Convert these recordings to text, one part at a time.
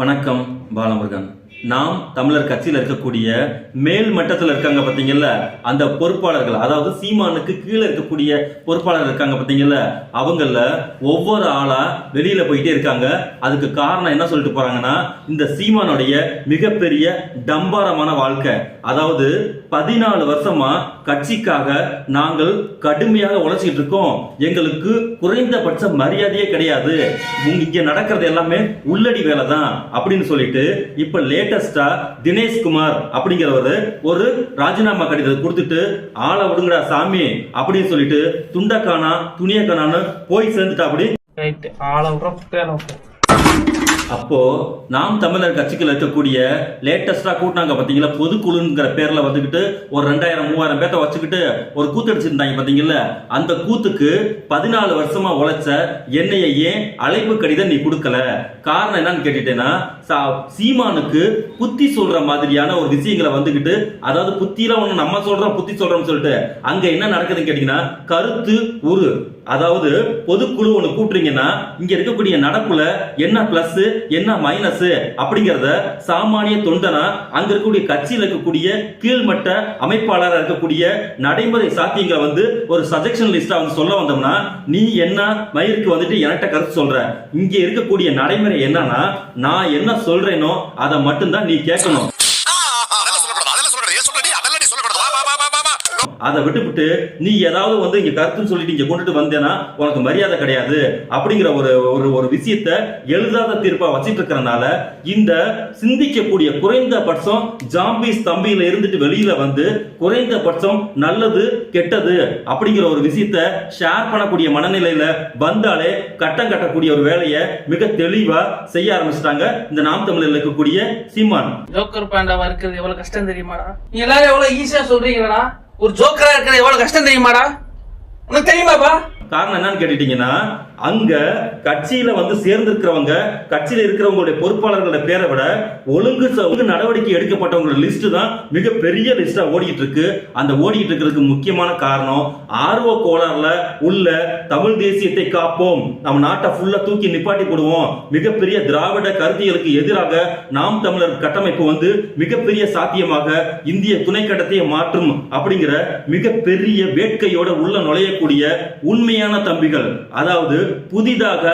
வணக்கம் பாலமுருகன். நாம் தமிழர் கட்சியில் இருக்கக்கூடிய மேல் மட்டத்தில் இருக்காங்க பார்த்தீங்கல்ல அந்த பொறுப்பாளர்கள் அதாவது சீமானுக்கு கீழே இருக்கக்கூடிய பொறுப்பாளர்கள் இருக்காங்க பார்த்தீங்கல்ல அவங்கள ஒவ்வொரு ஆளா வெளியில போயிட்டே இருக்காங்க. அதுக்கு காரணம் என்ன சொல்லிட்டு போறாங்கன்னா இந்த சீமானுடைய மிகப்பெரிய டம்பாரமான வாழ்க்கை. அதாவது பதினாலு வருஷமா கட்சிக்காக நாங்கள் கடுமையாக உழைச்சிட்டு இருக்கோம். எங்களுக்கு குறைந்தபட்ச மரியாதையே கிடையாது. இங்க நடக்கிறது எல்லாமே உள்ளடி வேலை தான் அப்படின்னு சொல்லிட்டு இப்ப லேட்டஸ்டா தினேஷ்குமார் அப்படிங்கிறவர் ஒரு ராஜினாமா கடிதத்தை கொடுத்துட்டு ஆளை விடுங்கடா சாமி அப்படின்னு சொல்லிட்டு துண்டக்கானா துணியக்கானான்னு போய் சேர்ந்துட்டா அப்படி ரைட் ஆள அப்போ நாம் தமிழர் கட்சிகள் இருக்கக்கூடிய லேட்டஸ்டா கூட்டினாங்க பாத்தீங்களா? பொதுக்குழுங்கிற பேர்ல வந்துகிட்டு ஒரு ரெண்டாயிரம் மூவாயிரம் பேர்த்த வச்சுக்கிட்டு ஒரு கூத்து அடிச்சிருந்தாங்க பாத்தீங்களா அந்த கூத்துக்கு பதினாலு வருஷமா உழைச்ச என்னைய ஏன் அழைப்பு கடிதம் நீ கொடுக்கல? காரணம் என்னன்னு கேட்டுட்டேன்னா சா- சீமானுக்கு புத்தி சொல்ற மாதிரியான ஒரு விஷயங்களை வந்துகிட்டு அதாவது புத்திலாம் ஒண்ணு நம்ம சொல்றோம் புத்தி சொல்றோம்னு சொல்லிட்டு அங்க என்ன நடக்குதுன்னு கேட்டீங்கன்னா கருத்து உரு. அதாவது பொதுக்குழு ஒன்று கூட்டுறீங்கன்னா இங்க இருக்கக்கூடிய நடப்புல என்ன பிளஸ் என்ன மைனஸ் அப்படிங்கிறத சாமானிய தொண்டனா அங்க இருக்கக்கூடிய கட்சியில் இருக்கக்கூடிய கீழ்மட்ட அமைப்பாளராக இருக்கக்கூடிய நடைமுறை சாத்தியங்களை வந்து ஒரு சஜெக்ஷன் லிஸ்டா வந்து சொல்ல வந்தோம்னா நீ என்ன மயிருக்கு வந்துட்டு என்கிட்ட கருத்து சொல்ற? இங்க இருக்கக்கூடிய நடைமுறை என்னன்னா நான் என்ன சொல்றேனோ அதை மட்டும்தான் நீ கேட்கணும். அதை விட்டுவிட்டு நீ ஏதாவது வந்து இங்கே கருத்துன்னு சொல்லிட்டு இங்கே கொண்டுட்டு வந்தேன்னா உனக்கு மரியாதை கிடையாது அப்படிங்கிற ஒரு ஒரு ஒரு விஷயத்த எழுதாத தீர்ப்பாக வச்சிட்டு இருக்கறனால இந்த சிந்திக்கக்கூடிய குறைந்தபட்சம் ஜாம்பிஸ் தம்பியில இருந்துட்டு வெளியில வந்து குறைந்தபட்சம் நல்லது கெட்டது அப்படிங்கிற ஒரு விஷயத்த ஷேர் பண்ணக்கூடிய மனநிலையில வந்தாலே கட்டம் கட்டக்கூடிய ஒரு வேலையை மிக தெளிவா செய்ய ஆரம்பிச்சிட்டாங்க இந்த நாம் தமிழில் இருக்கக்கூடிய சீமான். ஜோக்கர் பாண்டாவா இருக்கிறது எவ்வளவு கஷ்டம் தெரியுமாடா? நீ எல்லாரும் எவ்வளவு ஈஸியா சொல்றீங்களா ஒரு ஜோக்கரா இருக்கிறது எவ்வளவு கஷ்டம் தெரியுமாடா? உனக்கு தெரியுமாப்பா? காரணம் என்னன்னு கேட்டுட்டீங்கன்னா அங்க கட்சியில வந்து சேர்ந்திருக்கிறவங்க கட்சியில இருக்கிறவங்களுடைய பொறுப்பாளர்களோட பேரை விட ஒழுங்கு ஒழுங்கு நடவடிக்கை எடுக்கப்பட்டவங்களோட லிஸ்ட் தான் மிகப்பெரிய லிஸ்டா ஓடிட்டு இருக்கு. அந்த ஓடிட்டு இருக்கிறதுக்கு முக்கியமான காரணம் ஆர்வ கோளாறுல உள்ள தமிழ் தேசியத்தை காப்போம். நம்ம நாட்டை ஃபுல்லா தூக்கி நிப்பாட்டி போடுவோம். மிகப்பெரிய திராவிட கருத்தியலுக்கு எதிராக நாம் தமிழர் கட்டமைப்பு வந்து மிகப்பெரிய சாத்தியமாக இந்திய துணை கட்டத்தையே மாற்றும் அப்படிங்கிற மிகப்பெரிய வேட்கையோட உள்ள நுழையக்கூடிய உண்மையை உண்மையான தம்பிகள் அதாவது புதிதாக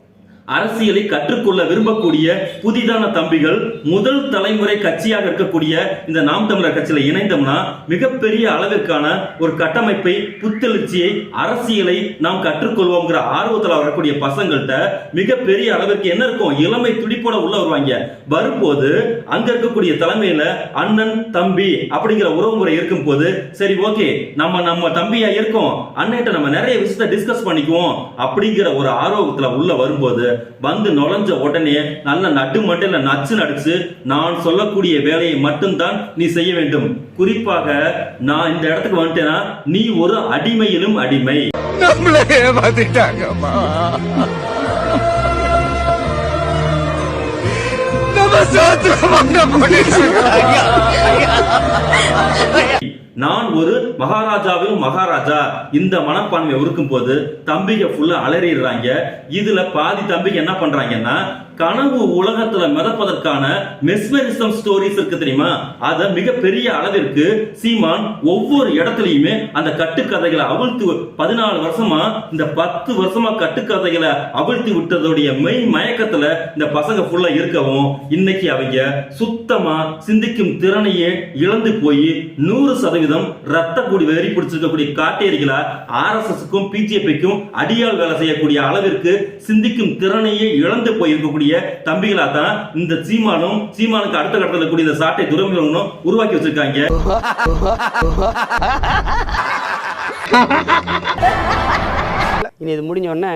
அரசியலை கற்றுக்கொள்ள விரும்பக்கூடிய புதிதான தம்பிகள் முதல் தலைமுறை கட்சியாக இருக்கக்கூடிய இந்த நாம் தமிழர் கட்சியில இணைந்தோம்னா மிகப்பெரிய அளவிற்கான ஒரு கட்டமைப்பை புத்தெழுச்சியை அரசியலை நாம் கற்றுக்கொள்வோம்ங்கிற ஆர்வத்தில் வரக்கூடிய பசங்கள்கிட்ட மிகப்பெரிய அளவிற்கு என்ன இருக்கும்? இளமை துடிப்போட உள்ள வருவாங்க. வரும்போது அங்க இருக்கக்கூடிய தலைமையில அண்ணன் தம்பி அப்படிங்கிற உறவுமுறை இருக்கும் போது சரி ஓகே நம்ம நம்ம தம்பியா இருக்கோம். அண்ணன்ட்ட நம்ம நிறைய விஷயத்தை டிஸ்கஸ் பண்ணிக்குவோம் அப்படிங்கிற ஒரு ஆர்வத்தில் உள்ள வரும்போது வந்து நுழைஞ்ச உடனே நல்ல நட்டு மட்டையில நச்சு நடிச்சு நான் சொல்லக்கூடிய வேலையை மட்டும்தான் நீ செய்ய வேண்டும். குறிப்பாக நான் இந்த இடத்துக்கு வந்துட்டேன்னா நீ ஒரு அடிமையிலும் அடிமை. நம்மள நம்ம நான் ஒரு மகாராஜாவிலும் மகாராஜா. இந்த மனப்பான்மை இருக்கும் போது தம்பிங்க ஃபுல்லா அலறிடுறாங்க. இதுல பாதி தம்பிக்கு என்ன பண்றாங்கன்னா கனவு உலகத்துல மிதப்பதற்கான மெஸ்மரிசம் ஸ்டோரிஸ் இருக்கு தெரியுமா? அத மிகப்பெரிய அளவிற்கு சீமான் ஒவ்வொரு இடத்துலயுமே அந்த கட்டுக்கதைகளை அவிழ்த்து பதினாலு வருஷமா இந்த பத்து வருஷமா கட்டுக்கதைகளை அவிழ்த்து விட்டதோடைய மெய் மயக்கத்துல இந்த பசங்க ஃபுல்லா இருக்கவும் இன்னைக்கு அவங்க சுத்தமா சிந்திக்கும் திறனையே இழந்து போய் நூறு சதவீதம் ரத்த கூடி வெறி பிடிச்சிருக்கக்கூடிய காட்டேரிகளா ஆர்எஸ்எஸ்க்கும் பிஜேபிக்கும் அடியால் வேலை செய்யக்கூடிய அளவிற்கு சிந்திக்கும் திறனையே இழந்து போயிருக்கக்கூடிய தம்பிகளா தான் இந்த சீமானும் சீமானுக்கு அடுத்த கட்டத்தில் இருக்கக்கூடிய இந்த சாட்டை துறைமுகங்களும் உருவாக்கி வச்சிருக்காங்க. இனி இது முடிஞ்ச உடனே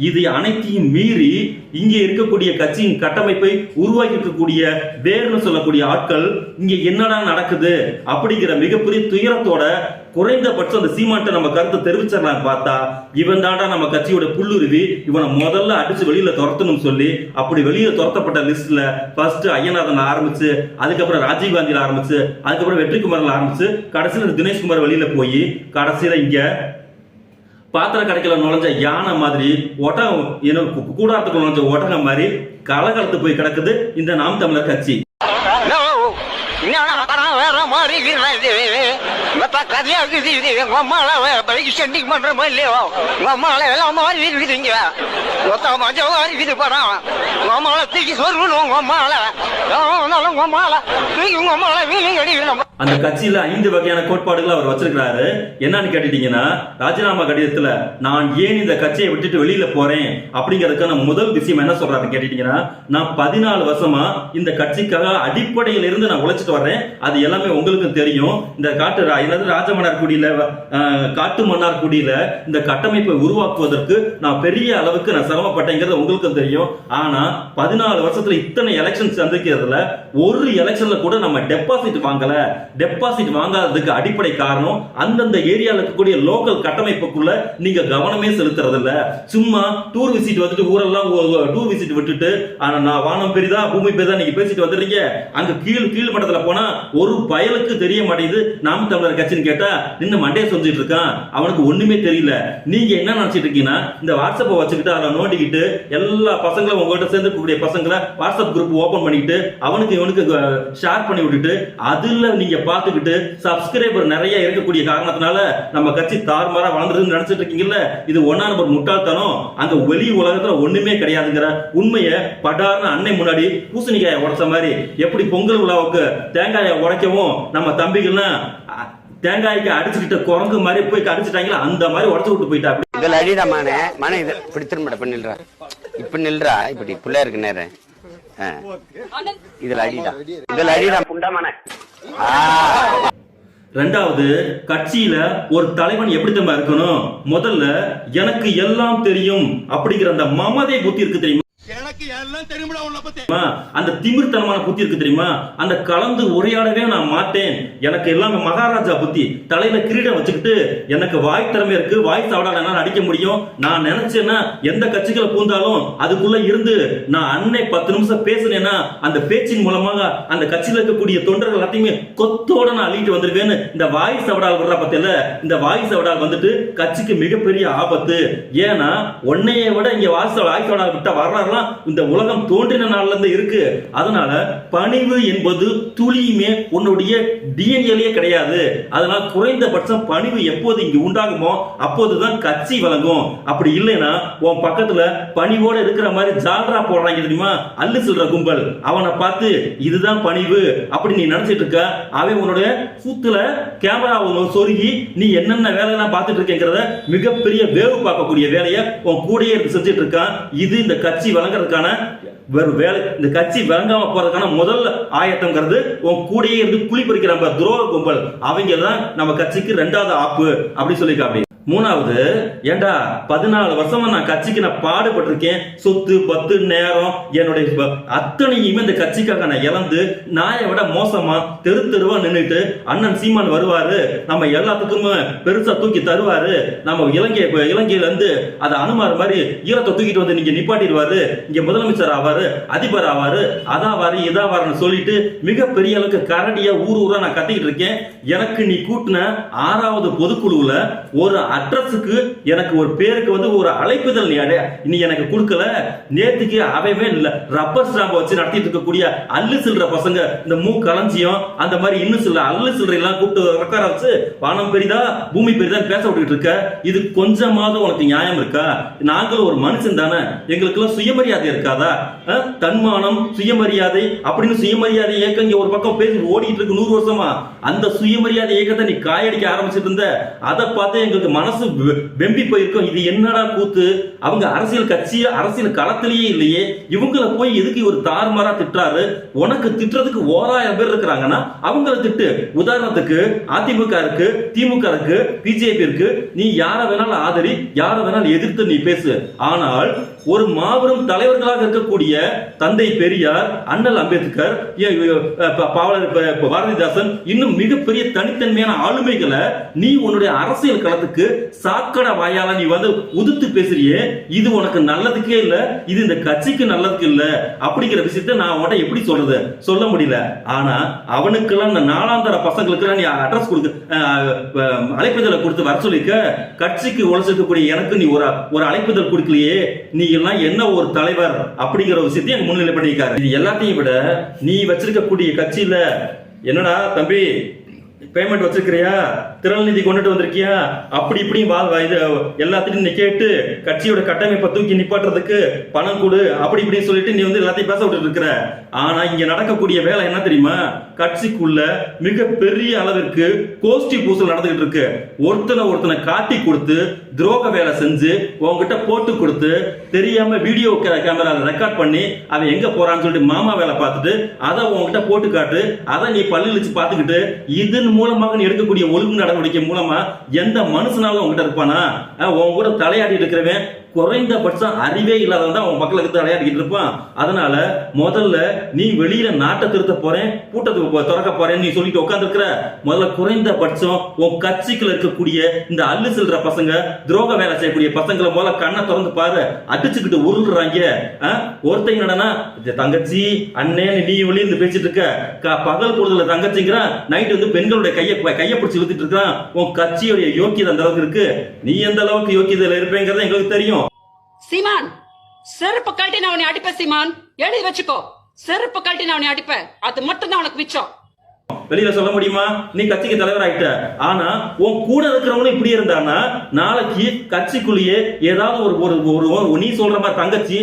இது அனைத்தையும் மீறி இங்கே இருக்கக்கூடிய கட்சியின் கட்டமைப்பை உருவாக்கி இருக்கக்கூடிய வேர்னு சொல்லக்கூடிய ஆட்கள் இங்க என்னடா நடக்குது அப்படிங்கிற மிகப்பெரிய துயரத்தோட குறைந்தபட்சம் அந்த சீமான்ட்ட நம்ம கருத்தை தெரிவிச்சிடலாம் பார்த்தா இவன் தாண்டா நம்ம கட்சியோட புல்லுருவி இவனை முதல்ல அடிச்சு வெளியில துரத்தணும் சொல்லி அப்படி வெளியில துரத்தப்பட்ட லிஸ்ட்ல ஃபர்ஸ்ட் ஐயநாதன் ஆரம்பிச்சு அதுக்கப்புறம் ராஜீவ் காந்தியில ஆரம்பிச்சு அதுக்கப்புறம் வெற்றிக்குமாரில் ஆரம்பிச்சு கடைசியில் தினேஷ்குமார் வெளியில போய் கடைசியில இங்க பாத்திர கிடைக்கல நுழைஞ்ச யானை மாதிரி ஒட்டகம் என்ன கூடாரத்துக்குள்ள நுழைஞ்ச ஒட்டகம் மாதிரி கலகலத்து போய் கிடக்குது இந்த நாம் தமிழர் கட்சி. வேற மாதிரி கதையாக்குது எங்க அம்மால சென்டிங் செட்டிங் மாதிரி இல்லையோ? உங்க அம்மால எல்லாம் மாதிரி இருக்குதுங்க மொத்தம் மஞ்சள் இருக்குது படம் தூக்கி உங்க தூக்கி உங்க அடிக்கணும் அந்த கட்சியில ஐந்து வகையான கோட்பாடுகள் அவர் வச்சிருக்கிறாரு. என்னன்னு கேட்டுட்டீங்கன்னா ராஜினாமா கடிதத்துல நான் ஏன் இந்த கட்சியை விட்டுட்டு வெளியில போறேன் அப்படிங்கறதுக்கான முதல் விஷயம் என்ன சொல்றாரு கேட்டுட்டீங்கன்னா நான் பதினாலு வருஷமா இந்த கட்சிக்காக அடிப்படையில இருந்து நான் உழைச்சிட்டு வர்றேன். அது எல்லாமே உங்களுக்கு தெரியும். இந்த காட்டு ரா- என்னது ராஜமன்னார்குடியில அஹ், காட்டு மன்னார்குடியில இந்த கட்டமைப்பை உருவாக்குவதற்கு நான் பெரிய அளவுக்கு நான் சிரமப்பட்டேங்கிறது உங்களுக்கும் தெரியும். ஆனா பதினாலு வருஷத்துல இத்தனை எலெக்ஷன் சந்திக்கிறதுல ஒரு எலெக்ஷன்ல கூட நம்ம டெபாசிட் வாங்கல. டெபாசிட் வாங்காததுக்கு அடிப்படை காரணம் அந்தந்த ஏரியால இருக்கக்கூடிய லோக்கல் கட்டமைப்புக்குள்ள நீங்க கவனமே செலுத்துறது இல்ல சும்மா டூர் விசிட் வந்துட்டு ஊரெல்லாம் டூர் விசிட் விட்டுட்டு ஆனா நான் வானம் பெரிதா பூமி பெரிதா நீங்க பேசிட்டு வந்துடுறீங்க அங்க கீழ் கீழ் மட்டத்துல போனா ஒரு பயலுக்கு தெரிய மாட்டேங்குது. நாம் தமிழர் கட்சின்னு கேட்டா நின்று மண்டையை சொல்லிட்டு இருக்கான். அவனுக்கு ஒண்ணுமே தெரியல. நீங்க என்ன நினைச்சிட்டு இருக்கீங்கன்னா இந்த வாட்ஸ்அப்பை வச்சுக்கிட்டு அதை நோண்டிக்கிட்டு எல்லா பசங்களும் உங்ககிட்ட சேர்ந்து கூடிய பசங்களை வாட்ஸ்அப் குரூப் ஓபன் பண்ணிட்டு அவனுக்கு இவனுக்கு ஷேர் பண்ணி விட்டுட்டு அதுல நீங்க பார்த்துக்கிட்டு சப்ஸ்கிரைபர் நிறைய இருக்கக்கூடிய காரணத்தினால நம்ம கட்சி தார்மாரா வளர்ந்துருன்னு நினைச்சிட்டு இருக்கீங்கல்ல இது ஒன்னா நம்பர் முட்டாள்தனம். அங்க வெளி உலகத்துல ஒண்ணுமே கிடையாதுங்கிற உண்மையை படார்னு அன்னை முன்னாடி பூசணிக்காயை உடைச்ச மாதிரி எப்படி பொங்கல் விழாவுக்கு தேங்காயை உடைக்கவும் நம்ம தம்பிகள்லாம் தேங்காய்க்கு அடிச்சுக்கிட்ட குரங்கு மாதிரி போய் அடிச்சுட்டாங்களா அந்த மாதிரி உடச்சு விட்டு போயிட்டா இதில் அடிடா மானே இது. இப்படி திரும்பட இப்ப நில்றா. இப்ப நில்றா. இப்படி புள்ள இருக்கு நேரம். இதுல அடிடா. இதுல அடிடா புண்டாமன ரெண்டாவது கட்சியில ஒரு தலைவன் எப்படி தெரியுமா இருக்கணும்? முதல்ல எனக்கு எல்லாம் தெரியும் அப்படிங்கிற அந்த மமதை புத்தி இருக்கு தெரியுமா? எனக்கு எல்லாம் தெரியுமா உன்னை பத்தி? அந்த திமிர்த்தனமான புத்தி இருக்கு தெரியுமா? அந்த கலந்து உரையாடவே நான் மாட்டேன். எனக்கு எல்லாமே மகாராஜா புத்தி. தலையில கிரீடம் வச்சுக்கிட்டு எனக்கு வாய் திறமை இருக்கு. வாய் சாவடால அடிக்க முடியும்? நான் நினைச்சேன்னா எந்த கட்சிகளை பூந்தாலும் அதுக்குள்ள இருந்து நான் அன்னை பத்து நிமிஷம் பேசினேன்னா அந்த பேச்சின் மூலமாக அந்த கட்சியில இருக்கக்கூடிய தொண்டர்கள் எல்லாத்தையுமே கொத்தோட நான் அள்ளிட்டு வந்திருக்கேன்னு இந்த வாய் சவடால் வர்ற பத்தியில இந்த வாய் சவடால் வந்துட்டு கட்சிக்கு மிகப்பெரிய ஆபத்து. ஏன்னா உன்னைய விட இங்க வாய் சவடால் விட்ட வரலாறுலாம் இந்த உலகம் தோன்றின நாள்ல இருந்து இருக்கு. அதனால பணிவு என்பது துளியுமே உன்னுடைய டிஎன்ஏலயே கிடையாது. அதனால குறைந்தபட்சம் பணிவு எப்போது இங்க உண்டாகுமோ அப்போதுதான் கட்சி வழங்கும் அப்படி இல்லைன்னா உன் பக்கத்துல பணிவோட இருக்கிற மாதிரி ஜால்ரா போடுறாங்க தெரியுமா? அல்லு சொல்ற கும்பல். அவனை பார்த்து இதுதான் பணிவு. அப்படி நீ நினைச்சிட்டு இருக்க அவன் உன்னுடைய கூத்துல கேமரா சொருகி நீ என்னென்ன வேலையெல்லாம் பார்த்துட்டு இருக்கேங்கிறத மிகப்பெரிய வேவு பார்க்கக்கூடிய வேலையை உன் கூடயே இருந்து செஞ்சுட்டு இருக்கான். இது இந்த கட்சி வழங்குறதுக்கான வெறும் வேலை இந்த கட்சி விளங்காம போறதுக்கான முதல் ஆயத்தம்ங்கிறது உன் கூடயே இருந்து குழி பறிக்கிற நம்ம துரோக கும்பல். அவங்க தான் நம்ம கட்சிக்கு ரெண்டாவது ஆப்பு அப்படின்னு சொல்லியிருக்காங்க மூணாவது ஏண்டா பதினாலு வருஷமா நான் கட்சிக்கு நான் பாடுபட்டிருக்கேன். சொத்து பத்து நேரம் என்னுடைய அத்தனையுமே இந்த கட்சிக்காக நான் இழந்து நாயை விட மோசமா தெரு தெருவா நின்றுட்டு அண்ணன் சீமான் வருவாரு. நம்ம எல்லாத்துக்குமே பெருசா தூக்கி தருவாரு. நம்ம இலங்கை இலங்கையில இருந்து அதை அனுமார் மாதிரி ஈரத்தை தூக்கிட்டு வந்து நீங்க நிப்பாட்டிடுவாரு. இங்க முதலமைச்சர் ஆவாரு அதிபர் ஆவாரு. அதாவாரு இதாவாருன்னு சொல்லிட்டு மிகப்பெரிய அளவுக்கு கரடியா ஊர் ஊரா நான் கத்திக்கிட்டு இருக்கேன். எனக்கு நீ கூட்டின ஆறாவது பொதுக்குழுவுல ஒரு அட்ரஸுக்கு எனக்கு ஒரு பேருக்கு வந்து ஒரு அழைப்புதல் நீ அடைய. நீ எனக்கு கொடுக்கல. நேத்துக்கு அவையவே இல்லை. ரப்பர் ஸ்டாம்பை வச்சு நடத்திட்டு இருக்கக்கூடிய அல்லு சில்ற பசங்க இந்த மூ களஞ்சியம் அந்த மாதிரி இன்னும் சில அல்லு சில்லறை எல்லாம் கூப்பிட்டு உட்கார வச்சு வானம் பெரிதா பூமி பெரிதா பேச விட்டுட்டு இருக்க. இது கொஞ்சமாவது உனக்கு நியாயம் இருக்கா? நாங்களும் ஒரு மனுஷன் தானே. எங்களுக்கெல்லாம் சுயமரியாதை இருக்காதா? தன்மானம் சுயமரியாதை அப்படின்னு சுயமரியாதை இயக்கம் இங்க ஒரு பக்கம் பேசி ஓடிட்டு இருக்கு நூறு வருஷமா. அந்த சுயமரியாதை இயக்கத்தை நீ காயடிக்க ஆரம்பிச்சிட்டு இருந்த. அதை பார்த்து எங்களுக்கு மனசு வெ- வெம்பி போயிருக்கும். இது என்னடா கூத்து? அவங்க அரசியல் கட்சி அரசியல் களத்திலேயே இல்லையே. இவங்கள போய் எதுக்கு ஒரு தார்மாரா திட்டுறாரு? உனக்கு திட்டுறதுக்கு ஓராயிரம் பேர் இருக்கிறாங்கன்னா அவங்கள திட்டு. உதாரணத்துக்கு அதிமுக இருக்கு திமுக இருக்கு பிஜேபி இருக்கு. நீ யார வேணாலும் ஆதரி யார வேணாலும் எதிர்த்து நீ பேசு. ஆனால் ஒரு மாபெரும் தலைவர்களாக இருக்கக்கூடிய தந்தை பெரியார் அண்ணல் அம்பேத்கர் பாவலர் பாரதிதாசன் இன்னும் மிகப்பெரிய தனித்தன்மையான ஆளுமைகளை நீ உன்னுடைய அரசியல் களத்துக்கு சாக்கடை வாயால நீ வந்து உதுத்து பேசுறியே இது உனக்கு நல்லதுக்கே இல்ல இது இந்த கட்சிக்கு நல்லதுக்கு இல்ல அப்படிங்கிற விஷயத்த நான் உன்கிட்ட எப்படி சொல்றது? சொல்ல முடியல. ஆனா அவனுக்கெல்லாம் இந்த நாலாந்தர பசங்களுக்கெல்லாம் நீ அட்ரஸ் கொடுத்து அஹ், அழைப்புதலை கொடுத்து வர சொல்லிக்க கட்சிக்கு உழைச்சிருக்கக்கூடிய எனக்கு நீ ஒரு ஒரு அழைப்புதல் கொடுக்கலையே நீ எல்லாம் என்ன ஒரு தலைவர் அப்படிங்கிற விஷயத்தையும் முன்னிலை பண்ணியிருக்காரு இது எல்லாத்தையும் விட நீ வச்சிருக்கக்கூடிய கட்சியில என்னடா தம்பி பேமெண்ட் வச்சிருக்கிறியா? திரள் நிதி கொண்டுட்டு வந்திருக்கியா? அப்படி இப்படி இது எல்லாத்தையும் நீ கேட்டு கட்சியோட கட்டமைப்பை தூக்கி நிப்பாட்டுறதுக்கு பணம் கொடு அப்படி இப்படின்னு சொல்லிட்டு நீ வந்து எல்லாத்தையும் பேச விட்டுட்டு இருக்கிற. ஆனா இங்க நடக்கக்கூடிய வேலை என்ன தெரியுமா? கட்சிக்குள்ள மிக பெரிய அளவிற்கு கோஷ்டி பூசல் நடந்துகிட்டு இருக்கு. ஒருத்தனை ஒருத்தனை காட்டி கொடுத்து துரோக வேலை செஞ்சு உன்கிட்ட போட்டு கொடுத்து தெரியாம வீடியோ கேமரா ரெக்கார்ட் பண்ணி அவன் எங்க போறான்னு சொல்லிட்டு மாமா வேலை பார்த்துட்டு அதை உன்கிட்ட போட்டு காட்டு அதை நீ பல்லு வச்சு பார்த்துக்கிட்டு இதன் மூலமாக எடுக்கக்கூடிய ஒழுங்கு நடவடிக்கை மூலமா எந்த மனுஷனாலும் உங்ககிட்ட இருப்பானா? உன் கூட தலையாடி இருக்கிறவன் குறைந்தபட்சம் அறிவே இல்லாதவன் தான் உன் மக்களுக்கு தலையாடிக்கிட்டு இருப்பான். அதனால முதல்ல நீ வெளியில நாட்டை திருத்த போறேன் கூட்டத்துக்கு திறக்க போறேன்னு நீ சொல்லிட்டு உட்காந்துருக்கிற முதல்ல குறைந்தபட்சம் உன் கட்சிக்குள்ள இருக்கக்கூடிய இந்த அள்ளு செல்ற பசங்க துரோக வேலை செய்யக்கூடிய பசங்களை முதல்ல கண்ணை திறந்து பாரு. அடிச்சுக்கிட்டு உருள்றாங்க. ஒருத்தங்க என்னன்னா தங்கச்சி அண்ணேன்னு நீ வெளியே இருந்து பேசிட்டு இருக்க. பகல் கூடுதல தங்கச்சிங்கிறான். நைட் வந்து பெண்களுடைய கையை கையை பிடிச்சி இழுத்துட்டு இருக்கான் உன் கட்சியுடைய யோக்கியதை அந்த அளவுக்கு இருக்கு. நீ எந்த அளவுக்கு யோக்கியதையில இருப்பேங்கிறத எங்களுக்கு தெரியும். சீமான் செருப்பு கழட்டி நான் உன்னை அடிப்பேன் சீமான். எழுதி வச்சுக்கோ. செருப்பு கழட்டி நான் உன்னை அடிப்பேன் அது மட்டும் தான் உனக்கு மிச்சம். வெளியில சொல்ல முடியுமா? நீ கட்சிக்கு தலைவர் ஆயிட்ட ஆனா உன் கூட இருக்கிறவனும் இப்படி இருந்தானா நாளைக்கு கட்சிக்குள்ளேயே ஏதாவது ஒரு ஒரு நீ சொல்ற மாதிரி தங்கச்சி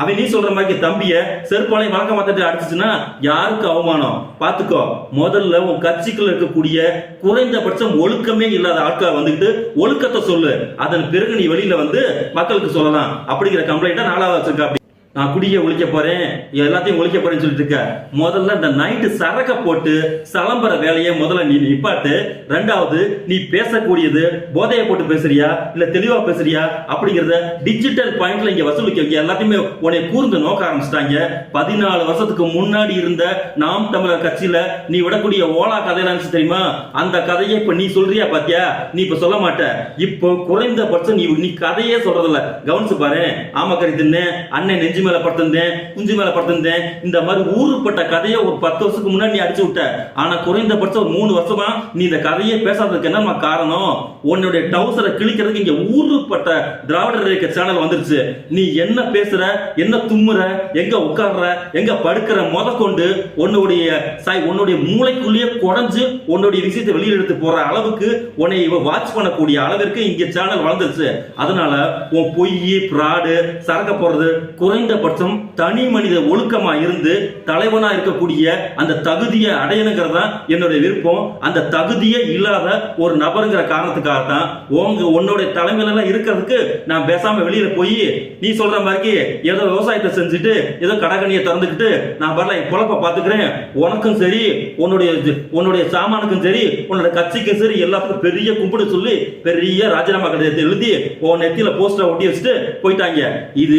அவன் நீ சொல்ற மாதிரி தம்பிய செருப்பாலை வழக்க மாத்திட்டு அடிச்சுன்னா யாருக்கு அவமானம்? பாத்துக்கோ முதல்ல உன் கட்சிக்குள்ள இருக்கக்கூடிய குறைந்தபட்சம் ஒழுக்கமே இல்லாத ஆட்கள் வந்துட்டு ஒழுக்கத்தை சொல்லு. அதன் பிறகு நீ வெளியில வந்து மக்களுக்கு சொல்லலாம். அப்படிங்கிற கம்ப்ளைண்ட்டை நாலாவது வச்சிருக்க அப்படி. நான் குடிய ஒழிக்க போறேன். எல்லாத்தையும் ஒழிக்க போறேன்னு சொல்லிட்டு இருக்க முதல்ல இந்த நைட்டு சரக்க போட்டு சலம்புற வேலையை முதல்ல நீ நிப்பாட்டு. ரெண்டாவது நீ பேசக்கூடியது போதையை போட்டு பேசுறியா? இல்ல தெளிவா பேசுறியா? அப்படிங்கறத டிஜிட்டல் பாயிண்ட்ல இங்க வசூலிக்க வைக்க எல்லாத்தையுமே உன்னை கூர்ந்து நோக்க ஆரம்பிச்சிட்டாங்க. பதினாலு வருஷத்துக்கு முன்னாடி இருந்த நாம் தமிழர் கட்சியில நீ விடக்கூடிய ஓலா கதையெல்லாம் இருந்துச்சு தெரியுமா? அந்த கதையை இப்ப நீ சொல்றியா பாத்தியா? நீ இப்ப சொல்ல மாட்ட. இப்போ குறைந்தபட்சம் நீ நீ கதையே சொல்றதில்ல. கவனிச்சு பாரு ஆமக்கறி தின்னு அண்ணன் நெஞ்சு மேல படுத்திருந்தேன் குஞ்சு மேல படுத்திருந்தேன். இந்த மாதிரி ஊருப்பட்ட கதையை ஒரு பத்து வருஷத்துக்கு முன்னாடி நீ அடிச்சு விட்ட. ஆனா குறைந்தபட்சம் ஒரு மூணு வருஷமா நீ இந்த கதையே பேசாததுக்கு என்னமா காரணம்? உன்னுடைய டவுசரை கிழிக்கிறதுக்கு இங்க ஊருப்பட்ட திராவிடர் இயக்க சேனல் வந்துருச்சு. நீ என்ன பேசுற என்ன தும்முற எங்க உட்கார்ற எங்க படுக்கிற முத கொண்டு உன்னுடைய சாய் உன்னுடைய மூளைக்குள்ளேயே குடஞ்சு உன்னுடைய விஷயத்தை வெளியில் எடுத்து போற அளவுக்கு உன்னை இவ வாட்ச் பண்ணக்கூடிய அளவிற்கு இங்க சேனல் வளர்ந்துருச்சு. அதனால உன் பொய் பிராடு சரக்க போறது குறைந்த குறைஞ்சபட்சம் தனி மனித ஒழுக்கமா இருந்து தலைவனா இருக்கக்கூடிய அந்த தகுதியை அடையணுங்கிறது தான் என்னுடைய விருப்பம். அந்த தகுதியே இல்லாத ஒரு நபருங்கிற காரணத்துக்காக தான் உங்க உன்னுடைய தலைமையிலலாம் இருக்கிறதுக்கு நான் பேசாம வெளியில போய் நீ சொல்ற மாதிரி ஏதோ விவசாயத்தை செஞ்சுட்டு ஏதோ கடகணியை திறந்துக்கிட்டு நான் வரல என் குழப்ப பாத்துக்கிறேன் உனக்கும் சரி உன்னுடைய உன்னுடைய சாமானுக்கும் சரி உன்னோட கட்சிக்கும் சரி எல்லாத்துக்கும் பெரிய கும்பிடு சொல்லி பெரிய ராஜினாமா கடிதத்தை எழுதி உன் நெத்தியில போஸ்டரை ஒட்டி வச்சுட்டு போயிட்டாங்க. இது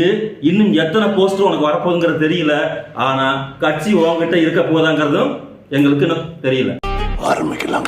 இன்னும் எத்தனை போஸ்ட் உனக்கு வரப்போகுதுங்கிறது தெரியல. ஆனா கட்சி உங்ககிட்ட இருக்க போதாங்கிறதும் எங்களுக்கு தெரியல. ஆரம்பிக்கலாம்.